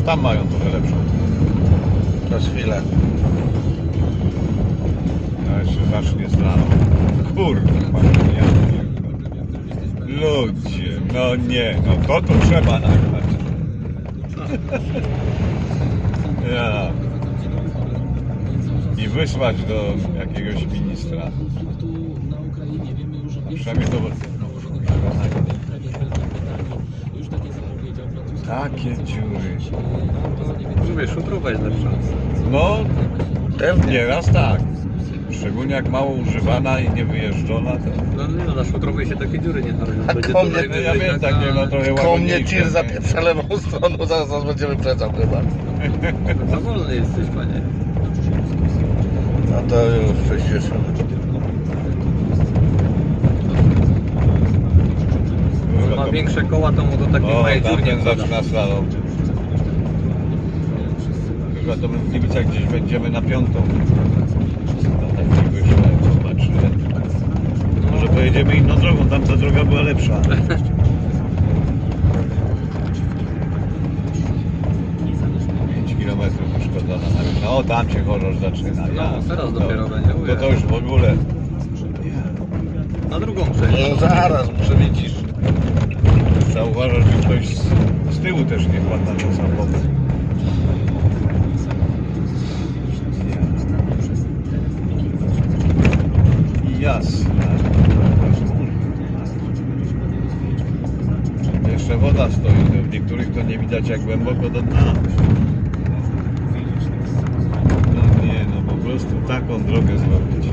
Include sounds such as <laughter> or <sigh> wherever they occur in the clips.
teraz tam mają trochę lepszą. Przez chwilę. No jeszcze zacznie z rano. Kurwa, ja Ludzie, no nie, no to to trzeba nagrać. <laughs> Ja. I wysłać do jakiegoś ministra. A przynajmniej. Takie dziury. Rozumiesz, utruwa jest lepsza. No, pewnie, raz tak. Szczególnie jak mało używana i nie wyjeżdżona, to... No nie no, na szutrowej się takie dziury nie narobią. A Będzie to no ja wiem, taka- takie no trochę Koło mnie ładniejsze, tir nie? zapieprza lewą stroną, zaraz nas będzie wyprzedzał chyba. No, za wolny jesteś, panie. No to już 60. ma większe koła, to mu do takiej O, małej dziury nie tamten wpada. zaczyna slalom. Chyba to my w Gliwicach gdzieś będziemy na piątą. No tak nie wyszło. Może pojedziemy inną drogą, tamta droga była lepsza. Kilometrów uszkodzona na No tam się horror zaczyna. No, Ja, teraz to- dopiero będzie. To to już w ogóle. Na drugą przejść. No zaraz, muszę widzisz. Trzeba uważać, że ktoś z, z tyłu też nie wpadł na samochód. Jasne. Jeszcze woda stoi, w niektórych to nie widać jak głęboko do dna. No nie, no po prostu taką drogę zrobić.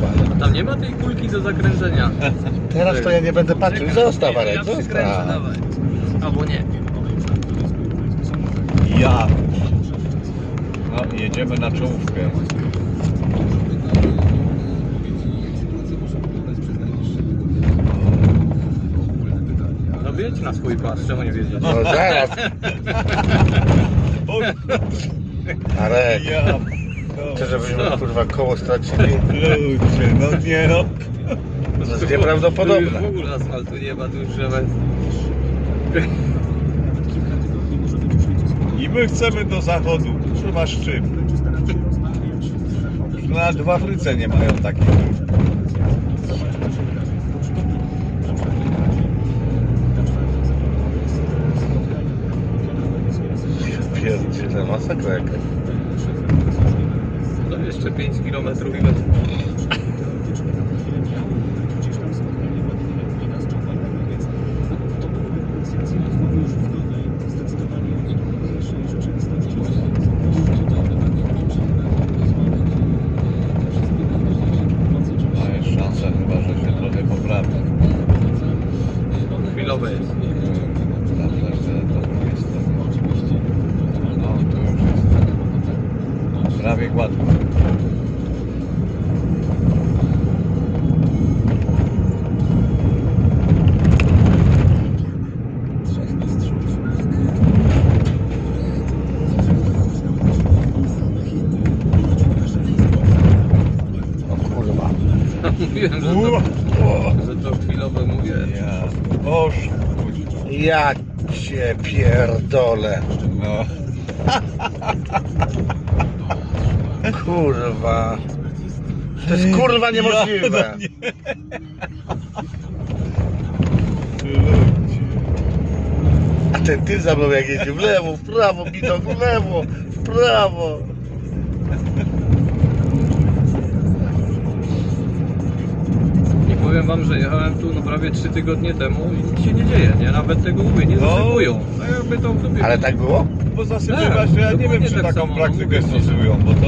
Wyjebane. Tam nie ma tej kulki do zakręcenia. <laughs> Teraz to ja nie będę patrzył. Zostaw, Ja Arek, przykręcę, zostaw. dawaj. Albo nie. Ja. No, jedziemy na czołówkę. No wiedź na swój pas, czemu nie wiedzieć? No zaraz, <laughs> Arek. ja. Chcę, żebyśmy kurwa koło stracili. Ludzie, no nie no. To jest Tu nieprawdopodobne. już w ogóle asfaltu nie ma, tu już trzeba... I my chcemy do zachodu. Trzeba z czym? Nawet w Afryce nie mają takich. Pierdziele, masakra jakaś. No jeszcze 5 km i będzie. Ma jest szansa chyba, że się trochę poprawi. Chwilowe jest. <laughs> Mówiłem, że to, że to chwilowe mówię. Ja. Oż. Ja cię pierdolę. No. Kurwa. To jest kurwa niemożliwe. Ja. A ten ty za mną jak jedzie w lewo, w prawo, bidok w lewo, w prawo. Powiem wam, że jechałem tu no prawie 3 tygodnie temu i nic się nie dzieje, nie? Nawet tego mówię, nie No. zasypują. No jakby to w dupie. Ale tak było? Bo zasypywać, to ja nie wiem, dokładnie czy tak taką samo, no praktykę mówię ci. stosują, bo to...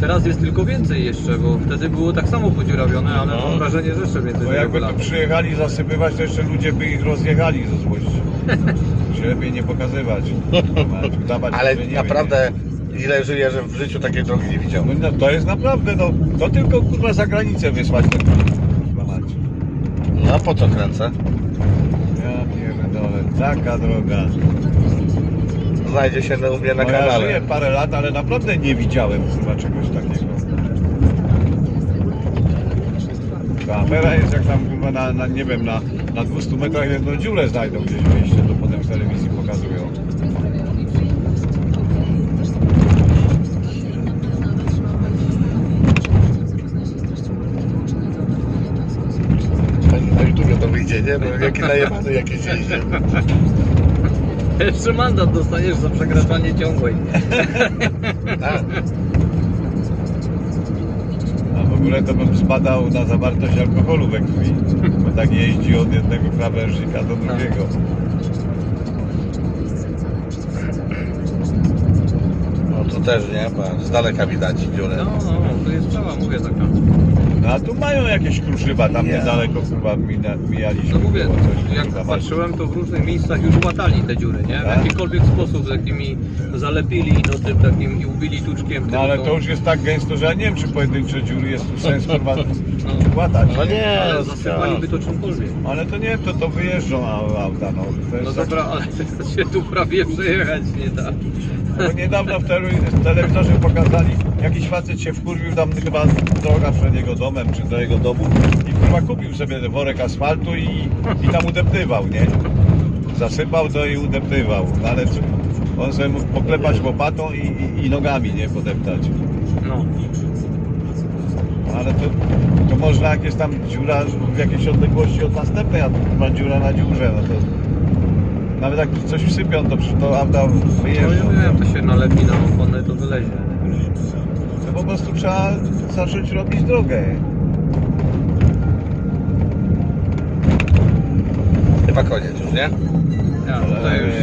Teraz jest tylko więcej jeszcze, bo wtedy było tak samo podziurawione, ale No. mam wrażenie, że jeszcze więcej Bo jakby tu przyjechali zasypywać, to jeszcze ludzie by ich rozjechali ze złości. <laughs> Się lepiej nie pokazywać. Udawać, Ale że nie naprawdę ile żyję, że w życiu takiej drogi nie widziałem. No, to jest naprawdę, no, to tylko kurwa za granicę wysłać. Mać. No po co kręcę? ja pierdolę, taka droga. Znajdzie się u mnie na No, ja kanale. żyję parę lat, ale naprawdę nie widziałem kurwa czegoś takiego. Ta afera jest jak tam na, na nie wiem, na, na 200 metrach jedną dziurę znajdą gdzieś w mieście, to potem w telewizji pokazują. Wyjdzie, nie? Bo jaki najebany jakieś. Jeszcze mandat dostaniesz za przekraczanie ciągłej. Tak. A w ogóle to bym spadał na zawartość alkoholu we krwi, bo tak jeździ od jednego krawężnika do drugiego. Też, nie? Bo z daleka widać dziurę. No, no, to jest cała, mówię taka. No a tu mają jakieś kruszyba, tam Nie. niedaleko mina, mijaliśmy. No mówię, było coś, jak kurwa, patrzyłem, to w różnych miejscach już łatali te dziury, nie? W Tak? jakikolwiek sposób, z jakimi zalepili do tym takim i ubili tuczkiem. No ale to już jest tak gęsto, że ja nie wiem czy pojedyncze dziury jest tu sens kurwa <laughs> łatać. No nie, Ale no zasypaliby to czymkolwiek. Ale to nie, to, to wyjeżdżą au- auta, no. To No jest tak, dobra, ale <laughs> się tu prawie przejechać nie da. Bo niedawno w, tele, w telewizorze pokazali, jakiś facet się wkurwił tam chyba droga przed jego domem, czy do jego domu i kurwa kupił sobie worek asfaltu i, i tam udeptywał, nie? Zasypał to i udeptywał, no ale on sobie mógł poklepać łopatą i, i, i nogami, nie? Podeptać. No. Ale to, to można jak jest tam dziura w jakiejś odległości od następnej, a tu ma dziura na dziurze, no to nawet jak coś wsypią, to przecież to auta No wyjeżdżą. ja wiem, to się nalepi na oponę, to wylezie. To po prostu trzeba zacząć robić drogę. Chyba koniec już, nie? Ja tutaj już